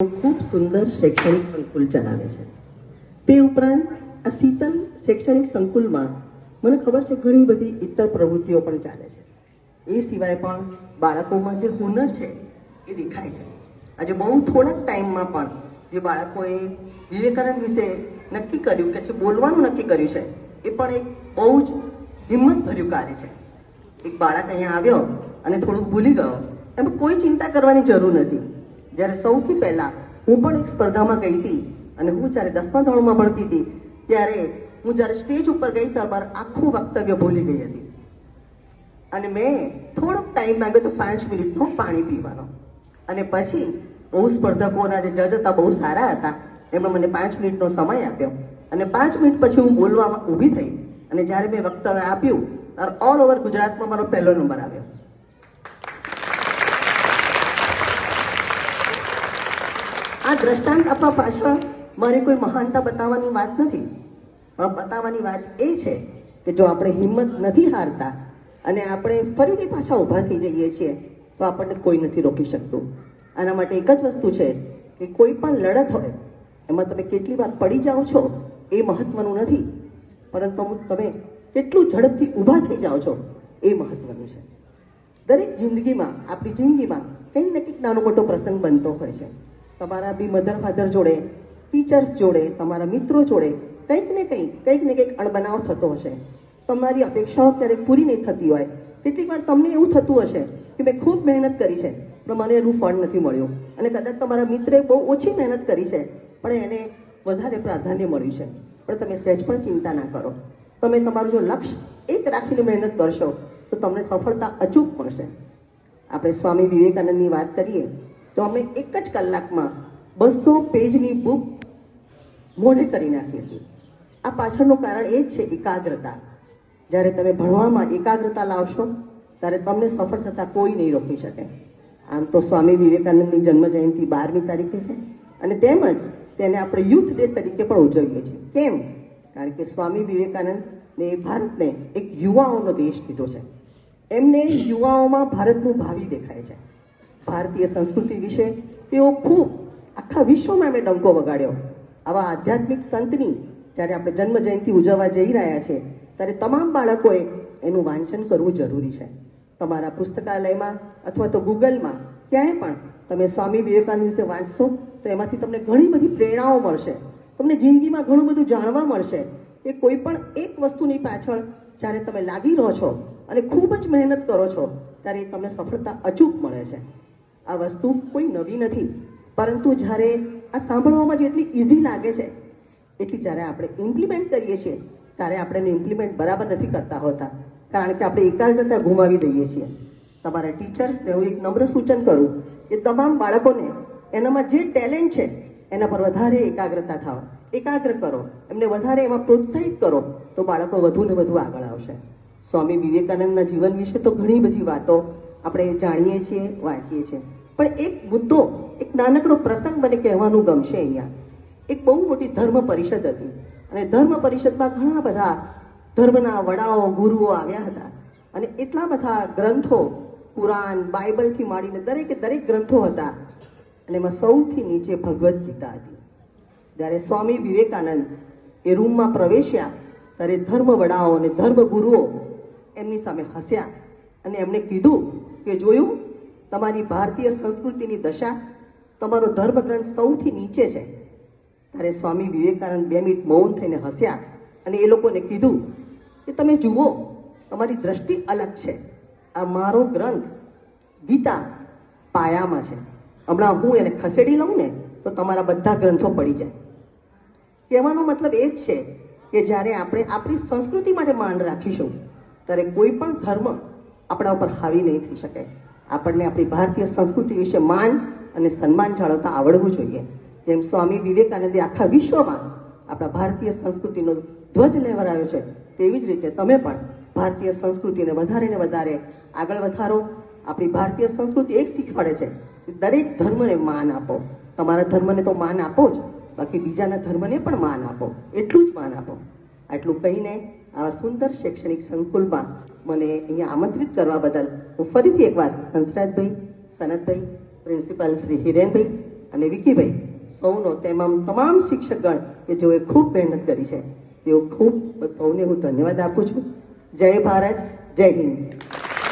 ખૂબ સુંદર શૈક્ષણિક સંકુલ ચલાવે છે. તે ઉપરાંત આ શીતલ શૈક્ષણિક સંકુલમાં મને ખબર છે ઘણી બધી ઇતર પ્રવૃત્તિઓ પણ ચાલે છે. એ સિવાય પણ બાળકોમાં જે હુનર છે એ દેખાય છે. આજે બહુ થોડાક ટાઈમમાં પણ જે બાળકોએ વિવેકાનંદ વિશે નક્કી કર્યું કે છે બોલવાનું નક્કી કર્યું છે, એ પણ એક બહુ જ હિંમતભર્યું કાર્ય છે. એક બાળક અહીંયા આવ્યો અને થોડુંક ભૂલી ગયો. એમ કોઈ ચિંતા કરવાની જરૂર નથી. જ્યારે સૌથી પહેલાં હું પણ એક સ્પર્ધામાં ગઈ હતી અને હું જ્યારે દસમા ધોરણમાં ભણતી હતી, ત્યારે હું જ્યારે સ્ટેજ ઉપર ગઈ ત્યારે મારું આખું વક્તવ્ય ભૂલી ગઈ હતી. અને મેં થોડોક ટાઈમ માંગ્યો તો પાંચ મિનિટનો પાણી પીવાનો. અને પછી બહુ સ્પર્ધકોના જે જજ હતા બહુ સારા હતા એમણે મને પાંચ મિનિટનો સમય આપ્યો. અને પાંચ મિનિટ પછી હું બોલવામાં ઊભી થઈ. અને જ્યારે મેં વક્તવ્ય આપ્યું, ત્યારે ઓલ ઓવર ગુજરાતમાં મારો પહેલો નંબર આવ્યો. આ દ્રષ્ટાંત આપવા પાછળ મારે કોઈ મહાનતા બતાવવાની વાત નથી. પણ બતાવવાની વાત એ છે કે જો આપણે હિંમત નથી હારતા અને આપણે ફરીથી પાછા ઊભા થઈ જઈએ છીએ, તો આપણને કોઈ નથી રોકી શકતું. આના માટે એક જ વસ્તુ છે કે કોઈ પણ લડત હોય, એમાં તમે કેટલી વાર પડી જાઓ છો એ મહત્વનું નથી. પરંતુ તમે કેટલું ઝડપથી ઊભા થઈ જાઓ છો એ મહત્વનું છે. દરેક જિંદગીમાં, આપણી જિંદગીમાં કંઈક ને કંઈક નાનો મોટો પ્રસંગ બનતો હોય છે. તમારા બી મધર ફાધર જોડે ટીચર્સ જોડે, તમારા મિત્રો જોડે કંઈક ને કંઈક કંઈક ને કંઈક અણબનાવ થતો હશે. તમારી અપેક્ષાઓ ક્યારેક પૂરી નહીં થતી હોય. કેટલીક વાર તમને એવું થતું હશે કે મેં ખૂબ મહેનત કરી છે, પણ મને એનું ફળ નથી મળ્યું. અને કદાચ તમારા મિત્રે બહુ ઓછી મહેનત કરી છે, પણ એને વધારે પ્રાધાન્ય મળ્યું છે. પણ તમે સહેજ પણ ચિંતા ના કરો. તમે તમારું જો લક્ષ્ય એક રાખીને મહેનત કરશો, તો તમને સફળતા અચૂક મળશે. આપણે સ્વામી વિવેકાનંદની વાત કરીએ તો અમે એક જ કલાકમાં બસો પેજની બુક મોઢે કરી નાખી હતી. આ પાછળનું કારણ એ જ છે એકાગ્રતા. જ્યારે તમે ભણવામાં એકાગ્રતા લાવશો, ત્યારે તમને સફળ થતાં કોઈ નહીં રોકી શકે. આમ તો સ્વામી વિવેકાનંદની જન્મ જયંતિ બારમી તારીખે છે અને તેમજ તેને આપણે યુથ ડે તરીકે પણ ઉજવીએ છીએ. કેમ? કારણ કે સ્વામી વિવેકાનંદને ભારતને એક યુવાઓનો દેશ કીધો છે. એમને યુવાઓમાં ભારતનું ભાવિ દેખાય છે. ભારતીય સંસ્કૃતિ વિશે તેઓ ખૂબ આખા વિશ્વમાં એમણે ડંકો વગાડ્યો. આવા આધ્યાત્મિક સંતની જ્યારે આપણે જન્મ જયંતિ ઉજવવા જઈ રહ્યા છે, ત્યારે તમામ બાળકોએ એનું વાંચન કરવું જરૂરી છે. તમારા પુસ્તકાલયમાં અથવા તો ગૂગલમાં ક્યાંય પણ તમે સ્વામી વિવેકાનંદ વિશે વાંચશો, તો એમાંથી તમને ઘણી બધી પ્રેરણાઓ મળશે. તમને જિંદગીમાં ઘણું બધું જાણવા મળશે. કે કોઈ પણ એક વસ્તુની પાછળ જ્યારે તમે લાગી રહો છો અને ખૂબ જ મહેનત કરો છો, ત્યારે તમને સફળતા અચૂક મળે છે. આ વસ્તુ કોઈ નવી નથી. પરંતુ જ્યારે આ સાંભળવામાં જેટલી ઇઝી લાગે છે, એટલી જ્યારે આપણે ઇમ્પ્લિમેન્ટ કરીએ છીએ, ત્યારે આપણે ઇમ્પ્લિમેન્ટ બરાબર નથી કરતા હોતા. કારણ કે આપણે એકાગ્રતા ગુમાવી દઈએ છીએ. તમારા ટીચર્સને હું એક નમ્ર સૂચન કરું કે તમામ બાળકોને એનામાં જે ટેલેન્ટ છે, એના પર વધારે એકાગ્રતા થાવ. એકાગ્ર કરો. એમને વધારે એમાં પ્રોત્સાહિત કરો, તો બાળકો વધુ ને વધુ આગળ આવશે. સ્વામી વિવેકાનંદના જીવન વિશે તો ઘણી બધી વાતો આપણે જાણીએ છીએ, વાંચીએ છીએ. પણ એક મુદ્દો, એક નાનકડો પ્રસંગ મને કહેવાનું ગમશે અહીંયા. એક બહુ મોટી ધર્મ પરિષદ હતી અને ધર્મ પરિષદમાં ઘણા બધા ધર્મના વડાઓ, ગુરુઓ આવ્યા હતા. અને એટલા બધા ગ્રંથો કુરાન, બાઇબલથી માંડીને દરેકે દરેક ગ્રંથો હતા. અને એમાં સૌથી નીચે ભગવદ્ ગીતા હતી. જ્યારે સ્વામી વિવેકાનંદ એ રૂમમાં પ્રવેશ્યા, ત્યારે ધર્મ વડાઓ અને ધર્મ ગુરુઓ એમની સામે હસ્યા અને એમણે કીધું કે જોયું તમારી ભારતીય સંસ્કૃતિની દશા તમારો ધર્મગ્રંથ સૌથી નીચે છે. ત્યારે સ્વામી વિવેકાનંદ બે મિનિટ મૌન થઈને હસ્યા અને એ લોકોને કીધું કે તમે જુઓ, તમારી દ્રષ્ટિ અલગ છે. આ મારો ગ્રંથ ગીતા પાયામાં છે. હમણાં હું એને ખસેડી લઉં ને, તો તમારા બધા ગ્રંથો પડી જાય. કહેવાનો મતલબ એ જ છે કે જ્યારે આપણે આપણી સંસ્કૃતિ માટે માન રાખીશું, ત્યારે કોઈ પણ ધર્મ આપણા ઉપર હાવી નહીં થઈ શકે. આપણને આપણી ભારતીય સંસ્કૃતિ વિશે માન અને સન્માન જાળવતા આવડવું જોઈએ. જેમ સ્વામી વિવેકાનંદે આખા વિશ્વમાં આપણા ભારતીય સંસ્કૃતિનો ધ્વજ લહેવરાયો છે, તેવી જ રીતે તમે પણ ભારતીય સંસ્કૃતિને વધારે ને વધારે આગળ વધારો. આપણી ભારતીય સંસ્કૃતિ એક શીખવાડે છે. કે દરેક ધર્મને માન આપો. તમારા ધર્મને તો માન આપો જ. બાકી બીજાના ધર્મને પણ માન આપો. એટલું જ માન આપો. આટલું કહીને આવા સુંદર શૈક્ષણિક સંકુલમાં મને અહીંયા આમંત્રિત કરવા બદલ હું ફરીથી એકવાર હંસરાજભાઈ, સનતભાઈ, પ્રિન્સિપાલ શ્રી હિરેનભાઈ અને વિકીભાઈ સૌનો તેમાં તમામ શિક્ષકગણ કે જેઓએ ખૂબ મહેનત કરી છે, તેઓ ખૂબ સૌને હું ધન્યવાદ આપું છું. જય ભારત, જય હિન્દ.